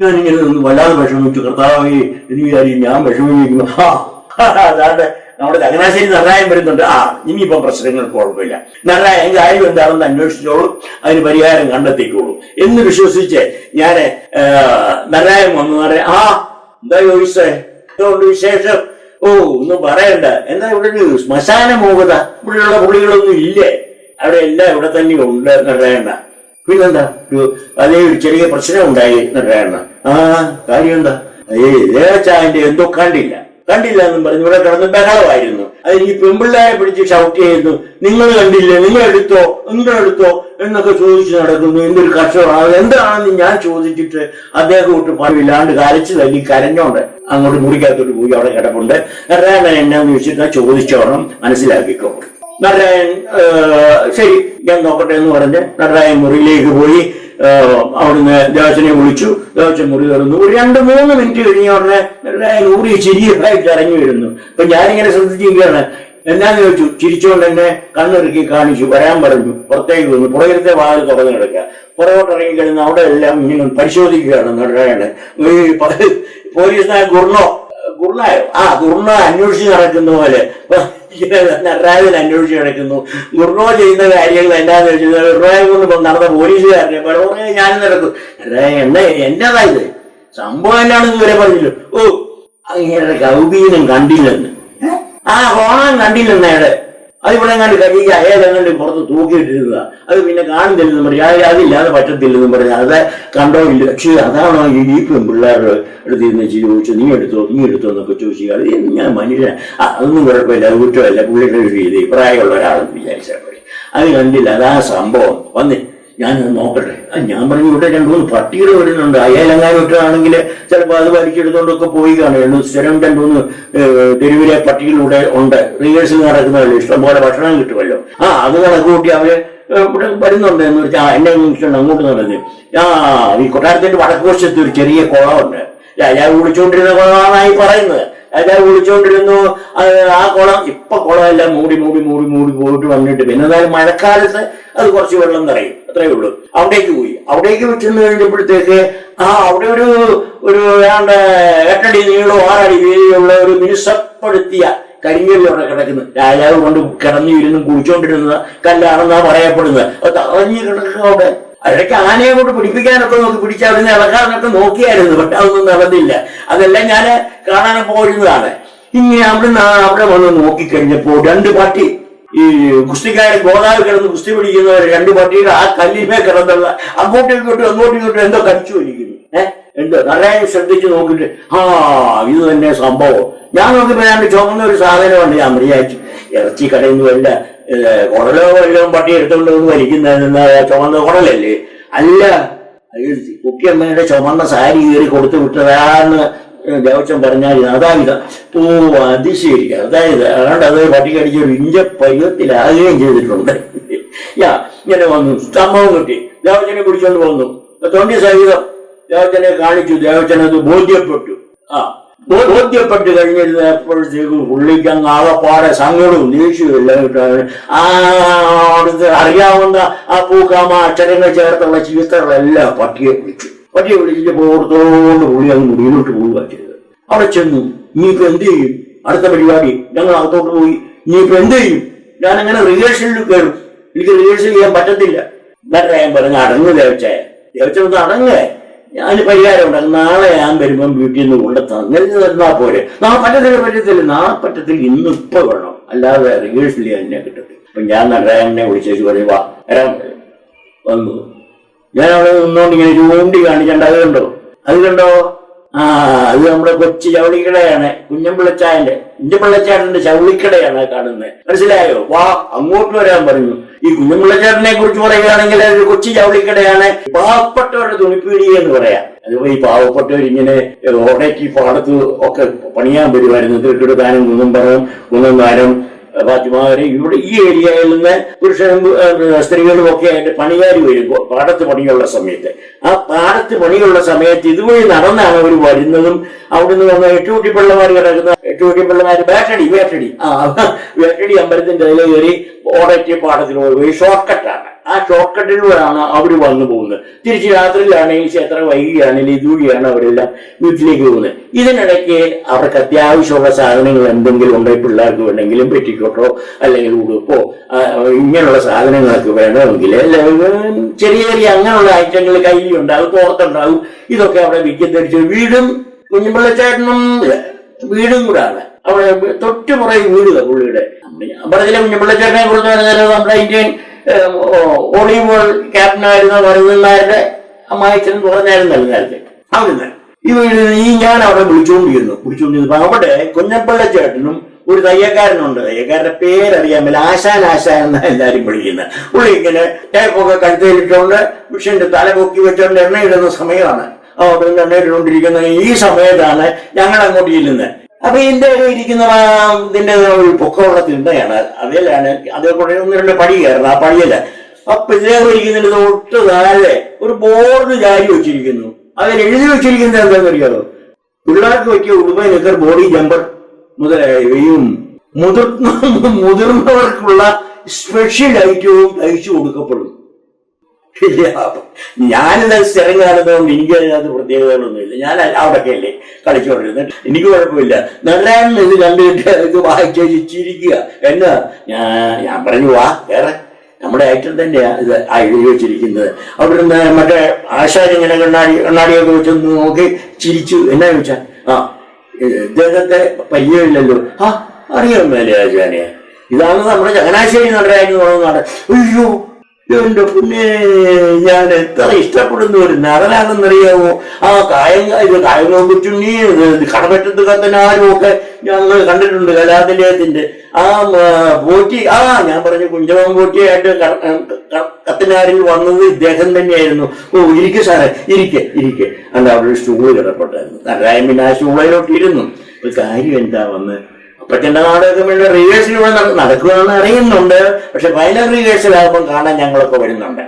ഇങ്ങനെ നിന്ന് വല്ലാതെ വിഷമിച്ചു കർത്താവേ എന്ന് വിചാരിക്കും ഞാൻ വിഷമിക്കുന്നു. അതാണ്ട് നമ്മുടെ ചങ്ങനാശ്ശേരി നന്നായം വരുന്നുണ്ട്. ആ ഇനിയിപ്പോ പ്രശ്നങ്ങൾ കുഴപ്പമില്ല. നന്നായം കാര്യം എന്താണെന്ന് അന്വേഷിച്ചോളൂ. അതിന് പരിഹാരം കണ്ടെത്തിക്കോളൂ. എന്ന് വിശ്വസിച്ച് ഞാൻ നന്നായം വന്നു. പറയാം ആ എന്താ ചോദിച്ചേ എന്തുകൊണ്ട് വിശേഷം? ഓ ഒന്നും പറയണ്ട. എന്താ ഇവിടെ ഒരു ശ്മശാന മൂകത? ഇവിടെയുള്ള പുള്ളികളൊന്നും ഇല്ലേ? അവിടെ എല്ലാം ഇവിടെ തന്നെ ഉണ്ട് എന്നറിയണ്ട പിന്നെന്താ? ഒരു അതേ ഒരു ചെറിയ പ്രശ്നം ഉണ്ടായി എന്നറിയണ്ട ആ കാര്യം എന്താ ഏ ദേവച്ചായന്റെ എന്തോ കണ്ടില്ല. കണ്ടില്ല എന്നും പറഞ്ഞു ഇവിടെ കിടന്ന് ബഹളമായിരുന്നു. അതെനിക്ക് പെമ്പിള്ളാരെ പിടിച്ച് ഷൗട്ട് ചെയ്യുന്നു. നിങ്ങൾ കണ്ടില്ലേ? നിങ്ങൾ എടുത്തോ? നിങ്ങൾ എടുത്തോ? എന്നൊക്കെ ചോദിച്ചു നടക്കുന്നു. എന്തൊരു കഷ്ടമാണ് എന്താണെന്ന് ഞാൻ ചോദിച്ചിട്ട് അദ്ദേഹം ഒട്ട് പണമില്ലാണ്ട് കരച്ചു തല്ലി കരഞ്ഞോണ്ട് അങ്ങോട്ട് മുറിക്കകത്തോട്ട് പോയി അവിടെ കിടപ്പുണ്ട്. നാരായണൻ എന്നാന്ന് ചോദിച്ചിട്ട് ചോദിച്ചോണം. മനസ്സിലാക്കിക്കോ. നാരായൺ ശരി ഞാൻ നോക്കട്ടെ എന്ന് പറഞ്ഞ് നാരായൺ മുറിയിലേക്ക് പോയി. അവിടുന്ന് ദേവച്ചനെ വിളിച്ചു. ദേവച്ചൻ മുറി തുറന്നു. ഒരു രണ്ട് മൂന്ന് മിനിറ്റ് കഴിഞ്ഞ ഉടനെ നാരായൺ ഊറി ചിരിയായി ചടങ്ങി വരുന്നു. അപ്പൊ ഞാനിങ്ങനെ ശ്രദ്ധിച്ചിരിക്കുകയാണ്. എന്നാന്ന് ചോദിച്ചു? ചിരിച്ചുകൊണ്ട് എന്നെ കണ്ണിറുക്കി കാണിച്ചു. വരാൻ പറഞ്ഞു. പുറത്തേക്ക് വന്നു. പുറകിലത്തെ വാതിൽ തുറന്നു കിടക്കുക. പുറകോട്ട് ഇറങ്ങി കഴിഞ്ഞാൽ അവിടെ എല്ലാം ഇങ്ങനെ പരിശോധിക്കുകയാണ് നാരായണൻ. പോലീസിനായ ഗുർണോ? ഗുർണായോ? ആ ഗുർണ അന്വേഷിച്ച് നടക്കുന്ന പോലെ. നടരാജൻ അന്വേഷിച്ച് കിടക്കുന്നു ഗുർണോ ചെയ്യുന്ന കാര്യങ്ങൾ എന്താന്ന് വെച്ചാൽ ഗുർണോയെ കൊണ്ട് നടന്ന പോലീസുകാരനെ പറഞ്ഞു ഞാൻ നടക്കും. എന്നെ എന്നതാ ഇത് സംഭവം എന്നാണെന്ന് ഇവരെ പറഞ്ഞില്ല ഓ അങ്ങനെ ഗൗബീനം കണ്ടില്ലെന്ന്. ആ ഹോണം കണ്ടില്ലെന്ന് അയാൾ. അതിവിടെ കണ്ട് കഴിയുക ഏതെങ്കിലും പുറത്ത് തൂക്കിയിട്ടിരുന്നതാ. അത് പിന്നെ കാണുന്നില്ലെന്ന് പറഞ്ഞു. അത് അതില്ലാതെ പറ്റത്തില്ലെന്നും പറഞ്ഞു. അത് കണ്ടോ ഇല്ല പക്ഷേ അതാണോ ഈ പിള്ളേരുടെ അടുത്ത് ഇരുന്ന് ചോദിച്ചു നീ എടുത്തോ? നീ എടുത്തോ? എന്നൊക്കെ ചോദിച്ചു അത് ഞാൻ മനുഷ്യൻ. അതൊന്നും കുഴപ്പമില്ല. അത് കുറ്റമല്ല. പുള്ളിയുടെ ഒരു രീതി. പ്രായമുള്ള ഒരാളെന്ന് വിചാരിച്ചാൽ മതി. അത് കണ്ടില്ല. അതാ സംഭവം. വന്നേ. ഞാൻ നോക്കട്ടെ. ഞാൻ പറഞ്ഞു ഇവിടെ രണ്ടു മൂന്ന് പട്ടികൾ വരുന്നുണ്ട്. അയലങ്ങാനൊട്ടാണെങ്കിൽ ചിലപ്പോൾ അത് വലിച്ചെടുത്തോണ്ടൊക്കെ പോയി കാണുന്നു സ്ഥിരം രണ്ടു മൂന്ന് തെരുവിലെ പട്ടികളിലൂടെ ഉണ്ട്. റിഹേഴ്സൽ നടക്കുന്നതല്ലോ? ഇഷ്ടംപോലെ ഭക്ഷണം കിട്ടുമല്ലോ. ആ അത് കണക്ക് കൂട്ടി അവർ ഇവിടെ വരുന്നുണ്ട് എന്ന് വെച്ചാൽ ആ, എന്നെ വിളിച്ചിട്ടുണ്ട് അങ്ങോട്ട് നടന്ന്. ആ ഈ കൊട്ടാരത്തിന്റെ വടക്കുവശത്ത് ഒരു ചെറിയ കുളമുണ്ട് രാജാവ് വിളിച്ചുകൊണ്ടിരുന്ന കുളമാണായി പറയുന്നത്. രാജാവ് വിളിച്ചുകൊണ്ടിരുന്നു ആ കുളം ഇപ്പൊ കുളമെല്ലാം മൂടി മൂടി മൂടി മൂടി പോയിട്ട് വന്നിട്ട് പിന്നെ എന്തായാലും മഴക്കാലത്ത് അത് കുറച്ച് വെള്ളം നിറയും. അത്രേ ഉള്ളൂ. അവിടേക്ക് പോയി. അവിടേക്ക് വെച്ചെന്ന് കഴിഞ്ഞപ്പോഴത്തേക്ക് ആ അവിടെ ഒരു ഒരു ഏതാണ്ട് എട്ടടി നീളവും ആറടി വീതിയുള്ള ഒരു മിനുസപ്പെടുത്തിയ കരിങ്കല്ല് അവിടെ കിടക്കുന്നു. രാജാവ് കൊണ്ട് കിടന്നു ഇരുന്നും കുടിച്ചോണ്ടിരുന്നത് കല്ലാണെന്നാ പറയപ്പെടുന്നത്. അത് തറഞ്ഞു കിടക്കുക അവിടെ. അതൊക്കെ ആനയെ കൊണ്ട് പിടിപ്പിക്കാനൊക്കെ നോക്കി പിടിച്ച് അവിടുന്ന് ഇളക്കാനൊക്കെ നോക്കിയായിരുന്നു പക്ഷെ അതൊന്നും നടന്നില്ല. അതെല്ലാം ഞാൻ കാണാൻ പോയിരുന്നതാണ്. ഇങ്ങനെ അവിടുന്ന് അവിടെ വന്ന് നോക്കിക്കഴിഞ്ഞപ്പോ രണ്ട് പട്ടി ഈ ഗുസ്തിക്കാരൻ ഗോതാവ് കിടന്ന് കുസ്തി പിടിക്കുന്നവർ രണ്ട് പട്ടിയുടെ ആ കല്ലിമേ കിടന്നുള്ള അങ്ങോട്ടും ഇങ്ങോട്ടും അങ്ങോട്ടും ഇങ്ങോട്ടും എന്തോ കടിച്ചു വരിക്കുന്നു ഏഹ് എന്തോ നന്നായി ശ്രദ്ധിച്ച് നോക്കിയിട്ട് ആ ഇത് തന്നെ സംഭവം. ഞാൻ നോക്കിയപ്പോ ഞാൻ ചുമന്ന ഒരു സാധനമുണ്ട് ഞാൻ വിചാരിച്ചു ഇറച്ചി കടയൊന്നും നിന്ന് വല്ല ഏഹ്, കുടലോ വല്ലതും പട്ടി എടുത്തുകൊണ്ട് വന്ന് വലിക്കുന്ന ചുമന്ന കുടലല്ലേ? അല്ല കുക്കിയമ്മയുടെ ചുമന്ന സാരി കയറി കൊടുത്തു വിട്ടതാന്ന് ദേവച്ചൻ പറഞ്ഞാൽ അതാ ഇത് ഓ അത് അതായത് അതുകൊണ്ട് അത് പട്ടി കടിച്ച ഒരു ഇഞ്ച പരുവത്തിലാകുകയും ചെയ്തിട്ടുണ്ട്. യാ ഇങ്ങനെ വന്നു. സ്തംഭവും കിട്ടി. ദേവച്ചനെ പിടിച്ചോണ്ട് വന്നു. തൊണ്ടി സഹിതം ദേവച്ചനെ കാണിച്ചു. ദേവച്ചനത് ബോധ്യപ്പെട്ടു. ആ ബോധ്യപ്പെട്ട് കഴിഞ്ഞിരുന്ന എപ്പോഴത്തേക്കും അങ്ങ് ആകപ്പാടെ സങ്കടവും കിട്ടാൻ ആ അവിടുത്തെ അറിയാവുന്ന ആ പൂക്കാമ അക്ഷരങ്ങൾ ചേർത്തുള്ള ചീത്തകളെല്ലാം പട്ടിയെ വിളിച്ചു. പട്ടിയെ വിളിച്ചിട്ട് ഓർത്തോണ്ട് പുള്ളി അങ്ങ് മുടിയിലോട്ട് പോവുക ചെയ്തത്. അവിടെ ചെന്നു. ഇനിയിപ്പോ എന്ത് ചെയ്യും? അടുത്ത പരിപാടി. ഞങ്ങൾ അകത്തോട്ട് പോയി. ഇനിയിപ്പോ എന്ത് ചെയ്യും? ഞാൻ അങ്ങനെ റിഹേഴ്സലിൽ കയറും എനിക്ക് റിഹേഴ്സൽ ചെയ്യാൻ പറ്റത്തില്ല. എന്നിട്ട് ഞാൻ പറഞ്ഞു അടങ്ങ് ദേവച്ചായ ദേവച്ച അടങ്ങേ. ഞാൻ പരിഹാരം ഉണ്ടാകും നാളെ ഞാൻ വരുമ്പം വീട്ടിൽ നിന്ന് കൊണ്ട് തന്നിരുന്ന് തന്നാ പോരെ. നാ പറ്റത്തില്ല. പറ്റത്തില്ല നാ പറ്റത്തില്ല ഇന്ന് ഇപ്പൊ വേണം. അല്ലാതെ റിഹേഴ്സൽ തന്നെ കിട്ടത്തില്ല. അപ്പൊ ഞാൻ നടരാജനെ വിളിച്ചു പറയും വാ വരാൻ വന്നു. ഞാൻ അവിടെ നിന്നോണ്ട് ഇങ്ങനെ ചൂണ്ടി കാണിക്കണ്ട. അത് കണ്ടോ? അത് കണ്ടോ? ആ അത് നമ്മുടെ കൊച്ചു ചവളിക്കടയാണ്. കുഞ്ഞമ്പിള്ളച്ചായന്റെ. കുഞ്ഞമ്പിള്ളച്ചായന്റെ ചവളിക്കടയാണ് കാണുന്നത്. മനസ്സിലായോ? വാ അങ്ങോട്ട് വരാൻ പറഞ്ഞു. ഈ കുഞ്ഞമ്പിള്ളച്ചാട്ടനെ കുറിച്ച് പറയുകയാണെങ്കിൽ ഒരു കൊച്ചു ചവളിക്കടയാണ്. പാവപ്പെട്ടവരുടെ തുണിപ്പീടി എന്ന് പറയാം. അതുപോലെ ഈ പാവപ്പെട്ടവർ ഇങ്ങനെ ഓടയ്ക്ക് പാടത്ത് ഒക്കെ പണിയാൻ വരുമായിരുന്നു. തീട്ടെടുക്കാനും കുന്നമ്പറവും കുന്നന്താനം ഫാത്തിമാരെ ഇവിടെ ഈ ഏരിയയിൽ നിന്ന് പുരുഷനും സ്ത്രീകളും ഒക്കെ അതിന്റെ പണിയാർ വരും. പാടത്ത് പണിയുള്ള സമയത്ത്. ആ പാടത്ത് പണിയുള്ള സമയത്ത് ഇതുവഴി നടന്നാണ് അവർ വരുന്നതും അവിടുന്ന് വന്ന എട്ടുകുട്ടി പിള്ളമാർ കിടക്കുന്ന എട്ടുകുട്ടി പിള്ളമാർ വേട്ടടി വേട്ടടി ആ. വേട്ടടി അമ്പലത്തിന്റെ അതിൽ കയറി ഓടയ്ക്ക് പാടത്തിൽ പോയി ഷോർട്ട് കട്ടാണ് ആ ഷോർട്ട് കട്ടിലൂടെയാണ് അവർ വന്നു പോകുന്നത്. തിരിച്ച് രാത്രിയിലാണെങ്കിൽ ക്ഷേത്രം വൈകിയാണെങ്കിലും ഇതുവഴിയാണ് അവരെല്ലാം വീട്ടിലേക്ക് പോകുന്നത്. ഇതിനിടയ്ക്ക് അവർക്ക് അത്യാവശ്യമുള്ള സാധനങ്ങൾ എന്തെങ്കിലും ഉണ്ടെങ്കിൽ പിള്ളേർക്ക് വേണമെങ്കിലും പെറ്റിക്കോട്ടോ അല്ലെങ്കിൽ ഉടുപ്പോ ഇങ്ങനെയുള്ള സാധനങ്ങളൊക്കെ വേണമെങ്കിൽ ചെറിയ ചെറിയ അങ്ങനെയുള്ള ഐറ്റങ്ങൾ കയ്യിലുണ്ടാകും തോർത്തുണ്ടാകും ഇതൊക്കെ അവിടെ വിൽക്കത്തടിച്ച് വീടും കുഞ്ഞുപിള്ളച്ചേട്ടനും വീടും കൂടാണ് അവിടെ തൊട്ടുപുറകെ വീടുക പുള്ളിയുടെ. പറഞ്ഞില്ല കുഞ്ഞുപിള്ളച്ചേട്ടനെ കുറിച്ച് പറഞ്ഞാൽ നമ്മുടെ ഇന്ത്യൻ വോളിബോൾ ക്യാപ്റ്റനായിരുന്ന ഭരതനായരുടെ അമ്മായിച്ചൻ പറഞ്ഞായിരുന്നല്ലോ നേരത്തെ അവിടുന്ന് ഈ വീട് ഈ ഞാൻ അവിടെ വിളിച്ചുകൊണ്ടിരുന്നു. വിളിച്ചുകൊണ്ടിരുന്നപ്പോ അവിടെ കുഞ്ഞപ്പിള്ളച്ചേട്ടനും ഒരു തയ്യക്കാരനുണ്ട്. തയ്യക്കാരന്റെ പേരറിയാൻ മേലെ ആശാൻ ആശാൻ എന്നാ എല്ലാരും വിളിക്കുന്നത് പുള്ളി ഇങ്ങനെ ടേപ്പൊക്കെ കഴുത്തേലിട്ടുകൊണ്ട് മിഷന്റെ തല പൊക്കി വെച്ചുകൊണ്ട് എണ്ണയിടുന്ന സമയമാണ്. എണ്ണയിട്ടുകൊണ്ടിരിക്കുന്ന ഈ സമയത്താണ് ഞങ്ങൾ അങ്ങോട്ട് ചെല്ലുന്നത് അപ്പൊ ഇതിന്റെ ഇരിക്കുന്ന ഇതിന്റെ ഒരു പൊക്കമുള്ള തിണ്ടയാണ്. അതിലാണ് അതേപോലെ ഒന്ന് രണ്ട് പടി കയറണം ആ പടിയല്ല. അപ്പൊ ഇതേപോലെ ഇരിക്കുന്നതിന് തൊട്ട് താഴെ ഒരു ബോർഡ് ജാരി വെച്ചിരിക്കുന്നു. അതിൽ എഴുതി വെച്ചിരിക്കുന്നത് എന്താണെന്ന് അറിയാമോ പിള്ളേർക്ക് വെക്കിയ ഉടുമ നിക്കർ ബോഡി ജമ്പർ മുതലായവയും മുതിർന്ന മുതിർന്നവർക്കുള്ള സ്പെഷ്യൽ ഐറ്റവും തയ്ച്ചു കൊടുക്കപ്പെടും. ഞാനിത് സ്ഥിരം കാണുന്നതുകൊണ്ട് എനിക്ക് അതിനകത്ത് പ്രത്യേകതകളൊന്നുമില്ല ഞാൻ അവിടെയൊക്കെ അല്ലേ കളിച്ചുകൊണ്ടിരുന്നത്. എനിക്ക് കുഴപ്പമില്ല. നാരായണൻ ഇത് കണ്ടിട്ട് ഇത് വായിച്ചു ചിരിക്കുക എന്നാ? ഞാൻ ഞാൻ പറഞ്ഞു വാ വേറെ നമ്മുടെ ഐറ്റം തന്നെയാ ഇത് എഴുതി വെച്ചിരിക്കുന്നത്. അവിടുന്ന് മറ്റേ ആശാരി ഇങ്ങനെ കണ്ണാടി കണ്ണാടിയൊക്കെ വെച്ചൊന്ന് നോക്കി ചിരിച്ചു. എന്നാ ചോദിച്ചാ? ആ ഇദ്ദേഹത്തെ പരിചയമില്ലല്ലോ. ആ അറിയാമല്ലേ മേലെ ആശാനെ. ഇതാണ് നമ്മുടെ ചങ്ങനാശ്ശേരി നടരാജ് നാട് അയ്യോ എന്റെ പിന്നെ ഞാൻ എത്ര ഇഷ്ടപ്പെടുന്ന ഒരു നടനാണെന്നറിയാമോ? ആ കായം ഇത് കായങ്ങോ കൊച്ചുണ്ണി നീ കടമറ്റത്ത് കത്തനാരും ഒക്കെ ഞങ്ങൾ കണ്ടിട്ടുണ്ട് കലാതിലയത്തിന്റെ ആ പോറ്റി ആ ഞാൻ പറഞ്ഞ കുഞ്ചവം പോറ്റിയായിട്ട് കത്തനാരിൽ വന്നത് ഇദ്ദേഹം തന്നെയായിരുന്നു. ഓ ഇരിക്കെ സാറേ ഇരിക്കെ ഇരിക്കെ. അല്ല അവിടെ ഒരു സ്റ്റൂൾ കിടപ്പുണ്ടായിരുന്നു. പിന്നെ ആ സ്റ്റൂളിലോട്ട് ഇരുന്നു ഒരു കാര്യം എന്താ വന്ന് അപ്പച്ചന്റെ നാടകം വേണ്ട റിഹേഴ്സൽ ഇവിടെ നട- നടക്കുകയാണെന്ന് അറിയുന്നുണ്ട്. പക്ഷെ ഫൈനൽ റിഹേഴ്സൽ ആകുമ്പോൾ കാണാൻ ഞങ്ങളൊക്കെ വരുന്നുണ്ട്.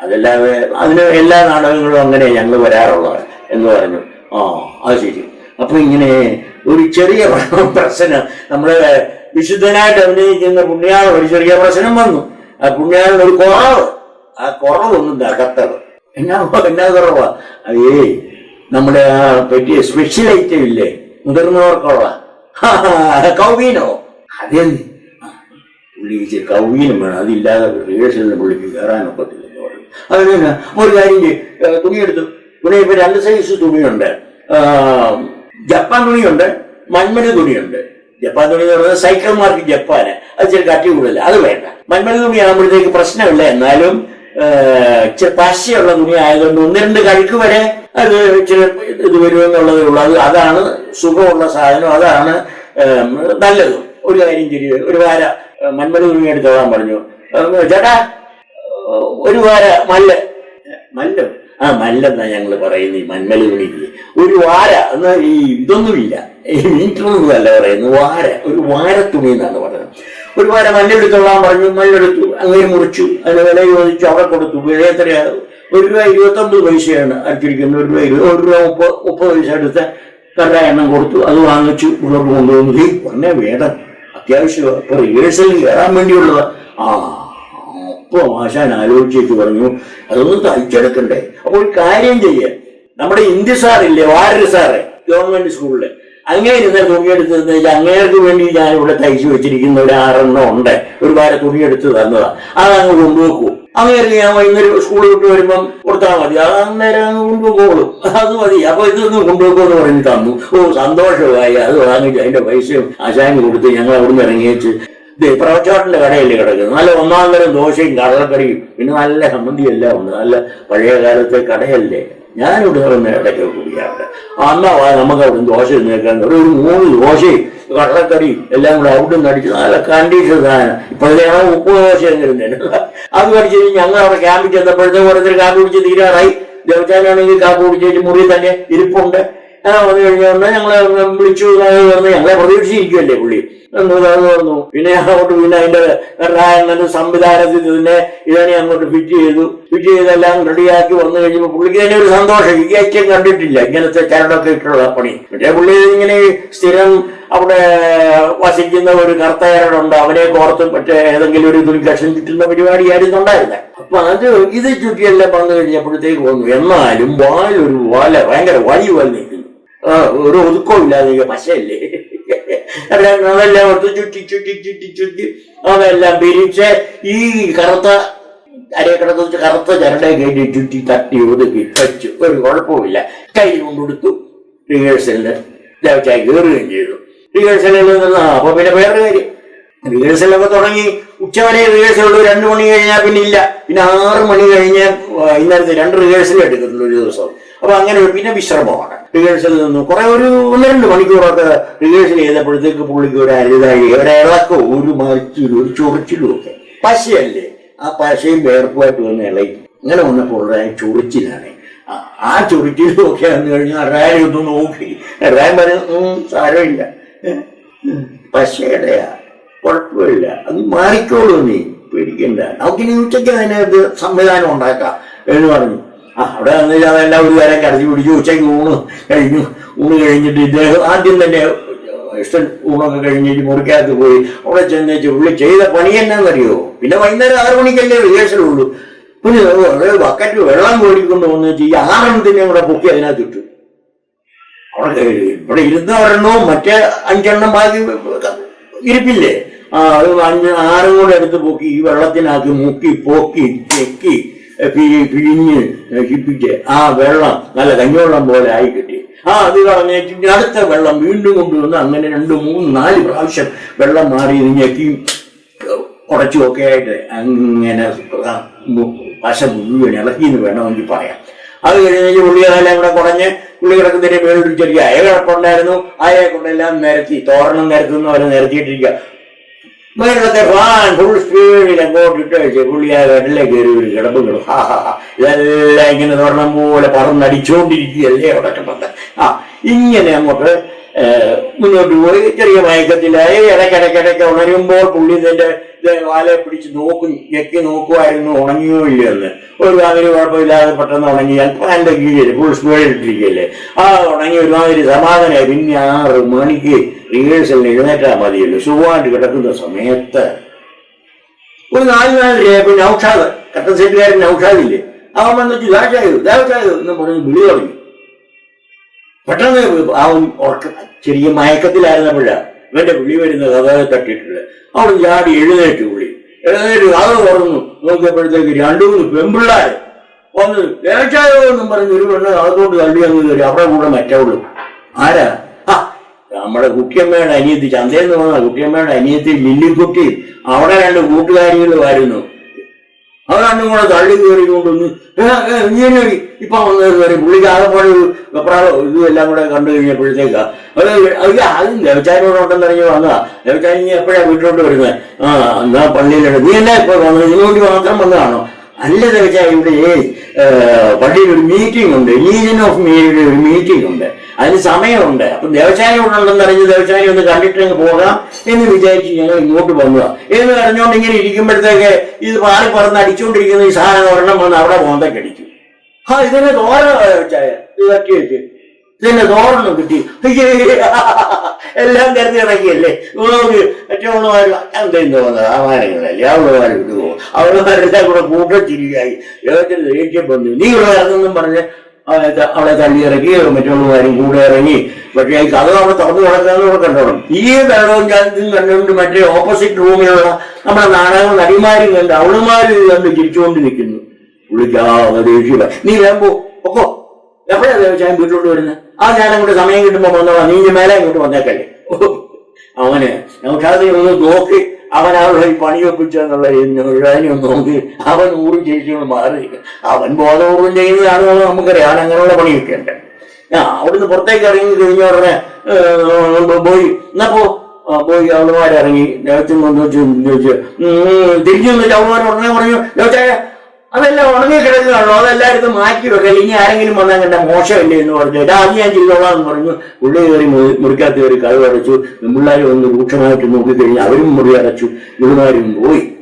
അതല്ലാതെ അതിന് എല്ലാ നാടകങ്ങളും അങ്ങനെ ഞങ്ങൾ വരാറുള്ളത് എന്ന് പറഞ്ഞു. ആ അത് ശരി. അപ്പൊ ഇങ്ങനെ ഒരു ചെറിയ പ്രശ്നം. നമ്മൾ വിശുദ്ധനായിട്ട് അഭിനയിക്കുന്ന പുണ്യാളം ഒരു ചെറിയ പ്രശ്നം വന്നു. ആ പുണ്യാളിന് ഒരു കുറവ്. ആ കുറവൊന്നും തകർത്തത് എന്നാ എന്നാ കുറവാ? ഏയ് നമ്മുടെ ആ പറ്റിയ സ്പെഷ്യൽ ഐറ്റം ഇല്ലേ? മുതിർന്നവർക്കുള്ള കൗവീനോ? അതെ പുള്ളി വിജയ കൗവീനും വേണം. അതില്ലാതെ റിഹേഴ്സലിന് പുള്ളിക്ക് കയറാനൊക്കത്തില്ലെന്ന് പറഞ്ഞു. അതിന് ഒരു കാര്യം തുണിയെടുത്തു. തുണി ഇപ്പൊ രണ്ട് സൈസ് തുണിയുണ്ട്. ജപ്പാൻ തുണിയുണ്ട്. മൺമണി തുണിയുണ്ട്. ജപ്പാൻ തുണി എന്ന് പറയുന്നത് സൈക്കിൾമാർക്ക് ജപ്പാന്. അത് ചില കട്ടി കൂടുതൽ അത് വേണ്ട. മൺമണി തുണിയാകുമ്പോഴത്തേക്ക് പ്രശ്നമില്ല. എന്നാലും പശയുള്ള തുണി ആയതുകൊണ്ട് ഒന്ന് രണ്ട് കഴുക്ക് വരെ അത് ഇച്ചിരി ഇത് വരുമെന്നുള്ളതേ ഉള്ളൂ. അത് അതാണ് സുഖമുള്ള സാധനം. അതാണ് നല്ലത്. ഒരു കാര്യം ചെരി ഒരു വാര മന്മല തുണി തുണി എടുത്തോളാൻ പറഞ്ഞു. ചേട്ടാ ഒരു വാര മല്ല. മല്ല? ആ മല്ലെന്നാ ഞങ്ങൾ പറയുന്നത് ഈ മന്മല തുണിക്ക് ഒരു വാര എന്നാ ഈ ഇതൊന്നുമില്ല. ഈ മീറ്ററൊന്നും അല്ല പറയുന്നത്. വാര ഒരു വാര തുണി എന്നാണ് പറയുന്നത്. ഒരു വാര മല്ലെടുത്തോളാൻ പറഞ്ഞു മല്ലെടുത്തു അങ്ങനെ മുറിച്ചു. അതിന് വില ചോദിച്ചു അവിടെ കൊടുത്തു. വില എത്രയാണ് ഒരു രൂപ ഇരുപത്തൊമ്പത് പൈസയാണ് അടിച്ചിരിക്കുന്നത് ഒരു രൂപ ഒരു രൂപ മുപ്പത് മുപ്പത് പൈസ എടുത്ത് കണ്ട എണ്ണം കൊടുത്തു. അത് വാങ്ങിച്ചു മുന്നോട്ട് കൊണ്ടുവന്നു. ഈ പറഞ്ഞ വേണം അത്യാവശ്യം ഇപ്പൊ റിഹേഴ്സലിൽ കയറാൻ വേണ്ടിയുള്ളത്. ആ അപ്പൊ ആശാൻ ആലോചിച്ചു പറഞ്ഞു അതൊന്നും തയ്ച്ചെടുക്കണ്ടേ. അപ്പോൾ കാര്യം ചെയ്യേ. നമ്മുടെ ഇന്ത്യ സാറില്ലേ വാരര് സാറ് ഗവൺമെന്റ് സ്കൂളിൽ. അങ്ങനെ ഇരുന്ന തുണിയെടുത്ത് അങ്ങേർക്ക് വേണ്ടി ഞാൻ ഇവിടെ തയ്ച്ചു വെച്ചിരിക്കുന്ന ഒരു ആറെണ്ണം ഉണ്ട്. ഒരു വാര തുണിയെടുത്ത് തന്നതാ. അതങ്ങ് കൊണ്ടുവെക്കൂ. അങ്ങേര് ഞാൻ വൈകുന്നേരം സ്കൂളിൽ വിട്ട് വരുമ്പം കൊടുത്താൽ മതി. അത് അന്നേരം അങ്ങ് കൊണ്ടുപോകുള്ളൂ അത് മതി. അപ്പൊ ഇതൊന്ന് കൊണ്ടുപോകുമെന്ന് പറഞ്ഞ് തന്നു. ഓ സന്തോഷമായി. അത് വാങ്ങിച്ച് അതിന്റെ പൈസയും ആശാങ്ങി കൊടുത്ത് ഞങ്ങൾ അവിടുന്ന് ഇറങ്ങിയേച്ച്. പ്രവച്ചാട്ടിന്റെ കടയല്ലേ കിടക്കുന്നത്. നല്ല ഒന്നാം തരം ദോശയും കടലക്കറിയും. പിന്നെ നല്ല സംബന്ധിയെല്ലാം ഉണ്ട്. നല്ല പഴയ കാലത്തെ കടയല്ലേ? ഞാനിവിടെ ഇറങ്ങുന്ന ഇടയ്ക്ക് കുടിക്കാറുണ്ട് അന്നാ നമുക്ക് അവിടെ ദോശ നിന്നേക്കാൻ ഒരു മൂന്ന് ദോശയും കടലക്കറി എല്ലാം കൂടെ അവിടെ നിന്ന് അടിച്ച് നല്ല കണ്ടീഷൻ സാധനം. ഇപ്പോഴത്തെ ആ ഉപ്പ് ദോശ എങ്ങനെ അത് കടിച്ചു ഞങ്ങൾ അവിടെ ക്യാമ്പിൽ ചെന്നപ്പോഴത്തേക്ക് ഓരോരുത്തർ കാപ്പി കുടിച്ച് തീരാറായി. ദേവച്ചാനാണെങ്കിൽ കാപ്പി കുടിച്ചു മുറി തന്നെ ഇരിപ്പുണ്ട്. വന്നു കഴിഞ്ഞാൽ ഞങ്ങളെ വിളിച്ചു ഞങ്ങളെ പ്രതീക്ഷിച്ചിരിക്കുമല്ലേ പുള്ളി? എന്ന് പറഞ്ഞു പിന്നെ അങ്ങോട്ട് പിന്നെ അതിന്റെ റായണ്ണന്റെ സംവിധാനത്തിൽ ഇതിനെ ഇതിനെ അങ്ങോട്ട് ഫിറ്റ് ചെയ്തു. ഫിറ്റ് ചെയ്തെല്ലാം റെഡിയാക്കി വന്നു കഴിഞ്ഞപ്പോൾ പുള്ളിക്ക് തന്നെ ഒരു സന്തോഷം. ഈ ഐക്യം കണ്ടിട്ടില്ല. ഇങ്ങനത്തെ ചരടൊക്കെ ഇട്ടുള്ള പണി. മറ്റേ പുള്ളി ഇങ്ങനെ സ്ഥിരം അവിടെ വസിക്കുന്ന ഒരു കർത്തകരുണ്ട് അവനെ കോർത്ത് മറ്റേ ഏതെങ്കിലും ഒരു തുണി കിട്ടുന്ന പരിപാടിയായിരുന്നു ഉണ്ടായിരുന്നത് അപ്പൊ അത് ഇത് ചുറ്റിയെല്ലാം വന്നു കഴിഞ്ഞപ്പോഴത്തേക്ക് വന്നു. എന്നാലും വാലൊരു വാല ഭയങ്കര വഴി വന്നിരിക്കുന്നു നിൽക്കുന്നു. ഒരു ഒതുക്കവും ഇല്ലാതെ പശയല്ലേ? അതെല്ലാം എടുത്ത് ചുറ്റി ചുറ്റി ചുറ്റി ചുറ്റി. അതെല്ലാം പിരിച്ച് ഈ കറുത്ത അരക്കിടത്ത് വെച്ച് കറുത്ത ചരടെ കയറ്റി ചുറ്റി തട്ടി ഒതുക്കി വെച്ചു. ഒരു കുഴപ്പമില്ല കൈ കൊണ്ടുകൊടുത്തു റിഹേഴ്സലിന് ദേവച്ചായി കയറുകയും ചെയ്തു. റിഹേഴ്സലിൽ നിന്ന് അപ്പൊ പിന്നെ വേറെ കാര്യം. റിഹേഴ്സലൊക്കെ തുടങ്ങി. ഉച്ചവരെ റിഹേഴ്സൽ ഉള്ളു. രണ്ടു മണി കഴിഞ്ഞാൽ പിന്നെ ഇല്ല. പിന്നെ ആറ് മണി കഴിഞ്ഞാൽ ഇന്നലത്തെ രണ്ട് റിഹേഴ്സൽ എടുക്കുന്നുള്ളൂ ഒരു ദിവസം. അപ്പൊ അങ്ങനെ പിന്നെ വിശ്രമമാണ്. റിഹേഴ്സലിൽ നിന്നും കുറെ ഒരു ഒന്ന് രണ്ട് മണിക്കൂറൊക്കെ റിഹേഴ്സൽ ചെയ്തപ്പോഴത്തേക്ക് പുള്ളിക്ക് ഒരു അരുതായി. ഒരു ഇളക്കോ? ഒരു മരിച്ചിലും ഒരു ചൊറിച്ചിലും ഒക്കെ. പശയല്ലേ? ആ പശയും വേർപ്പുമായിട്ട് വന്ന് ഇളകി. അങ്ങനെ വന്നപ്പോൾ ഉള്ള ചൊറിച്ചിലാണ്. ആ- ചൊറിച്ചിലും ഒക്കെ വന്നു കഴിഞ്ഞാൽ റായ ഒന്ന് നോക്കി. റായം പറഞ്ഞു "ഉം, സാരമില്ല. പശയുടെയാ. കുഴപ്പമില്ല. അത് മാറിക്കോളൂ നീ. പേടിക്കണ്ട. നമുക്ക് ഇനി ഉച്ചയ്ക്ക് അതിനകത്ത് സംവിധാനം ഉണ്ടാക്കാം എന്ന് പറഞ്ഞു. അവിടെ വന്നിട്ട് അതെല്ലാം ഒരു വരെ കടത്തി പിടിച്ചു ഉച്ചയ്ക്ക് ഊണ് കഴിഞ്ഞു. ഊണ് കഴിഞ്ഞിട്ട് ഇദ്ദേഹം ആദ്യം തന്നെ ഇഷ്ടം ഊണൊക്കെ കഴിഞ്ഞിട്ട് മുറിക്കകത്ത് പോയി. അവിടെ ചെന്ന് പുള്ളി ചെയ്ത പണി എന്നാന്നറിയോ? പിന്നെ വൈകുന്നേരം ആറ് മണിക്കല്ലേ വിദേശമുള്ളൂ പിന്നെ ബക്കറ്റ് വെള്ളം കോരിക്കൊണ്ട് വന്നിട്ട് ഈ ആറെണ്ണത്തിനെ കൂടെ പൊക്കി അതിനകത്ത് ഇട്ടു. അവിടെ ഇവിടെ ഇരുന്ന ഒരെണ്ണവും മറ്റേ അഞ്ചെണ്ണം ബാക്കി ഇരിപ്പില്ലേ? ആ അഞ്ച് ആറും കൂടെ എടുത്ത് പൊക്കി ഈ വെള്ളത്തിനകത്ത് മുക്കി പോക്കി ചെക്കി പിഴിഞ്ഞ് നശിപ്പിച്ച് ആ വെള്ളം നല്ല കഞ്ഞിവെള്ളം പോലെ ആയി കിട്ടി. ആ അത് കളഞ്ഞേച്ച് അടുത്ത വെള്ളം വീണ്ടും കൊണ്ടുവന്ന് അങ്ങനെ രണ്ട് മൂന്ന് നാല് പ്രാവശ്യം വെള്ളം മാറി നിങ്ങൾക്ക് ഞെക്കി ഉടച്ചും ഒക്കെ ആയിട്ട് അങ്ങനെ പശ മുഴുവൻ ഇളക്കിന്ന് വേണമെങ്കിൽ പറയാം. അത് കഴിഞ്ഞ് പുള്ളികളെല്ലാം കൂടെ കുറഞ്ഞ് പുള്ളി കിടക്കുന്നതിന്റെ മേളിൽ ചെറിയ അയ കിടപ്പുണ്ടായിരുന്നു അയയെ കൊണ്ടെല്ലാം നിരത്തി തോരണം നിരത്തുന്ന പോലെ നിരത്തിയിട്ടിരിക്കുക. മേളത്തെ ഫാൻ ഫുൾ സ്പീഡിൽ കയറി ഒരു കിടപ്പ് ഇതെല്ലാം ഇങ്ങനെ പോലെ അവിടെ കിടന്നത്. ആ ഇങ്ങനെ അങ്ങോട്ട് മുന്നോട്ട് പോയി. ചെറിയ മയക്കത്തിലായി ഇടയ്ക്കിടയ്ക്കിടയ്ക്ക് ഉണരുമ്പോൾ പുള്ളി ഇതിന്റെ ഇത് വാലെ പിടിച്ച് നോക്കും ഞെക്കി നോക്കുമായിരുന്നു ഉണങ്ങിയോ ഇല്ലെന്ന് ഒരു അതിന് കുഴപ്പമില്ലാതെ പെട്ടെന്ന് ഉണങ്ങിയാൽ പാന്റെ കീഴിൽ ഫുൾ സ്പീഡിൽ ആ ഉണങ്ങി ഒരുമാതിരി സമാധാനമായി പിന്നെ ആറ് മണിക്ക് റിഹേഴ്സലിന് എഴുന്നേറ്റാൽ മതിയല്ലോ. സുഖമായിട്ട് കിടക്കുന്ന സമയത്ത്. ഒരു നാല് നാലരയായപ്പോ നൗഷാദ് കട്ടൻ സെറ്റുകാരൻ നൗഷാദില്ലേ? അവൻ വന്നിട്ട് ദേവചായോ ദേവചായോ എന്ന് പറഞ്ഞ് വിളി തുടങ്ങി. പെട്ടെന്ന് ആ ഉറക്ക ചെറിയ മയക്കത്തിലായിരുന്നപ്പോഴാ ഇവന്റെ വിളി വരുന്ന കഥ തട്ടിയിട്ടില്ല അവിടെ ചാടി എഴുന്നേറ്റ് വിളി. എഴുന്നേറ്റ് കഥ തുറന്നു. നോക്കിയപ്പോഴത്തേക്ക് രണ്ടു മൂന്ന് പെമ്പിള്ളാര് വന്ന് ദേവചായോ എന്നും പറഞ്ഞ് ഒരു പെണ്ണ് അതുകൊണ്ട് തള്ളി അങ്ങ് കയറി. അവിടെ കൂടെ മറ്റവളും ആരാ? നമ്മുടെ കുട്ടിയമ്മയുടെ അനിയത്തി ചന്തയിൽ നിന്ന് കുട്ടിയമ്മയുടെ അനിയത്തി ലില്ലിക്കുട്ടി അവിടെ രണ്ട് കൂട്ടുകാരികളുമായിരുന്നു അവർ രണ്ടും കൂടെ തള്ളി കയറിക്കൊണ്ടൊന്ന് ഇങ്ങനെ ഇപ്പൊ കയറി പുള്ളിക്ക് ആകെപ്പാട് ഇതും എല്ലാം കൂടെ കണ്ടു കഴിഞ്ഞപ്പോഴത്തേക്കാ അത് അത് ആദ്യം ദേവച്ചാരിയോടൊട്ടം ഇറങ്ങി വന്നതാ. ദേവച്ചാരി നീ എപ്പോഴാ വീട്ടിലോട്ട് വരുന്നത് ആ എന്നാ പള്ളിയിലുണ്ട് നീ എന്നാ ഇപ്പൊ വന്നത് ഇതിനു വേണ്ടി മാത്രം വന്നതാണോ? അല്ല ദേവച്ചാരി ഇവിടെ പള്ളിയിൽ ഒരു മീറ്റിംഗ് ഉണ്ട്. ലീജൻ ഓഫ് മേരിയുടെ ഒരു മീറ്റിംഗ് ഉണ്ട്. അതിന് സമയമുണ്ട്. അപ്പൊ ദേവചാരി ഉണ്ടെന്ന് അറിഞ്ഞ് ദേവചാരി ഒന്ന് കണ്ടിട്ട് ഞങ്ങൾ പോകാം എന്ന് വിചാരിച്ച് ഞങ്ങൾ ഇങ്ങോട്ട് വന്നതാ എന്ന് പറഞ്ഞുകൊണ്ട് ഇങ്ങനെ ഇരിക്കുമ്പോഴത്തേക്ക് ഇത് പാറി പറന്ന് അടിച്ചുകൊണ്ടിരിക്കുന്ന ഈ സാധനം ഒരെണ്ണം വന്ന് അവിടെ മോന്തയ്ക്ക് അടിച്ചു ആ ഇതിനെ ഇതിന്റെ തോരണം കിട്ടി. എല്ലാം കരുതി ഇറങ്ങിയല്ലേ നോക്ക് മറ്റുള്ളവർ എന്തെങ്കിലും തോന്നുന്നത് ആവാനങ്ങളല്ലേ അവളുമാർ വിട്ടുപോകും അവളുമാരെല്ലാം കൂടെ കൂട്ടത്തിരിയായി. യോഗത്തിന് ദേഷ്യം വന്നു. നീ ഇവിടെ ഇറങ്ങുന്നും പറഞ്ഞ് അവളെ ത- അവളെ തള്ളി ഇറക്കി മറ്റുള്ളവരും കൂടെ ഇറങ്ങി. പക്ഷേ ഈ കഥ അവിടെ തുറന്നു കിടക്കാന്ന് കണ്ടോണം ഈ വെള്ളവും ചാൻസും കണ്ടുകൊണ്ട് മറ്റേ ഓപ്പോസിറ്റ് റൂമിലുള്ള നമ്മുടെ നാടക നടിമാരും കണ്ട് അവളുമാരും കണ്ട് ചിരിച്ചുകൊണ്ട് നിൽക്കുന്നു വിളിക്കാതെ ദേഷ്യ നീ വേമ്പോ ഒക്കോ എപ്പോഴാ ദേവച്ചാൻ വീട്ടിലോട്ട് വരുന്നത് ആ ഞാൻ അങ്ങോട്ട് സമയം കിട്ടുമ്പോൾ വന്നോളാം. നീ മേലെ ഇങ്ങോട്ട് വന്നേക്കല്ലേ. അവന്. നമുക്കാതെ ഒന്ന് നോക്കി. അവൻ അവരുടെ ഈ പണി ഒപ്പിച്ചെന്നുള്ള അതിനെ ഒന്ന് നോക്കി. അവൻ ഊറും ചേച്ചിയോട് മാറി. അവൻ ബോധപൂർവം ചെയ്യുന്നതാണെന്ന് നമുക്കറിയാം. അങ്ങനെയുള്ള പണിയൊക്കെ ഉണ്ട്. ആ അവിടുന്ന് പുറത്തേക്ക് ഇറങ്ങി കഴിഞ്ഞ ഉടനെ പോയി. എന്നാ പോ. പോയി അവളുമാരിറങ്ങി ദേവച്ചും വന്ന് ചോദിച്ചു തിരിച്ചു വന്നിട്ട് അവളുമാർ ഉടനെ പറഞ്ഞു ദേവച്ചായ അതെല്ലാം ഉണങ്ങി കിടക്കുകയാണല്ലോ അതെല്ലായിടത്തും മാറ്റി വെക്കൽ ഇനി ആരെങ്കിലും വന്നാൽ കണ്ട മോശമല്ലേ എന്ന് പറഞ്ഞു. "എടാ, അത് ഞാൻ ചെയ്തോളാം എന്ന് പറഞ്ഞു. ഉള്ളി കയറി മുറിക്കാത്ത കയറി കഥ അടച്ചു പിള്ളേർ ഒന്ന് രൂക്ഷമായിട്ട് നോക്കിക്കഴിഞ്ഞ് അവരും മുറി അടച്ചു. ഇവന്മാരും പോയി.